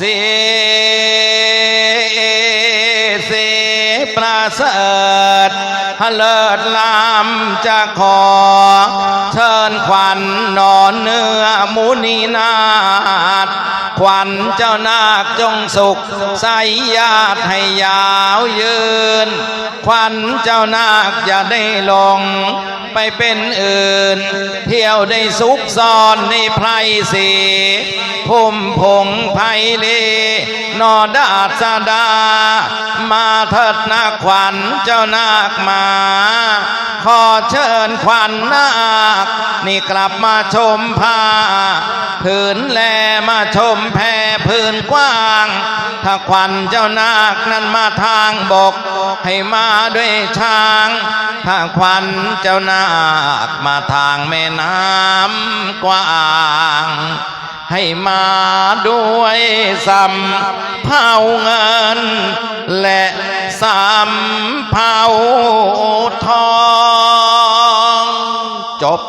เสเสประเสริฐเลิศลามจะขอ เชิญขวัญนอนเนื้อมุนีนาฏ ขวัญเจ้านาคจงสุขใสญาติให้ยาวยืน ขวัญเจ้านาคอย่าได้หลง ไปเป็นอื่น เที่ยวได้สุขซ่อนในไพรสีพุ่มพงไพเลนอดาษดา มาเถิดนาขวัญเจ้านาคมา ขอเชิญขวัญนาค นี่กลับมาชมผ้า ผืนแลมาชมแพรผืนกว้าง ถ้าขวัญเจ้านาคนั้นมาทางบก ให้มาด้วยช้าง ถ้าขวัญเจ้านาคมาทางแม่น้ำกว้างให้มาด้วยสำเผาเงิน และสำเผาทอง จบ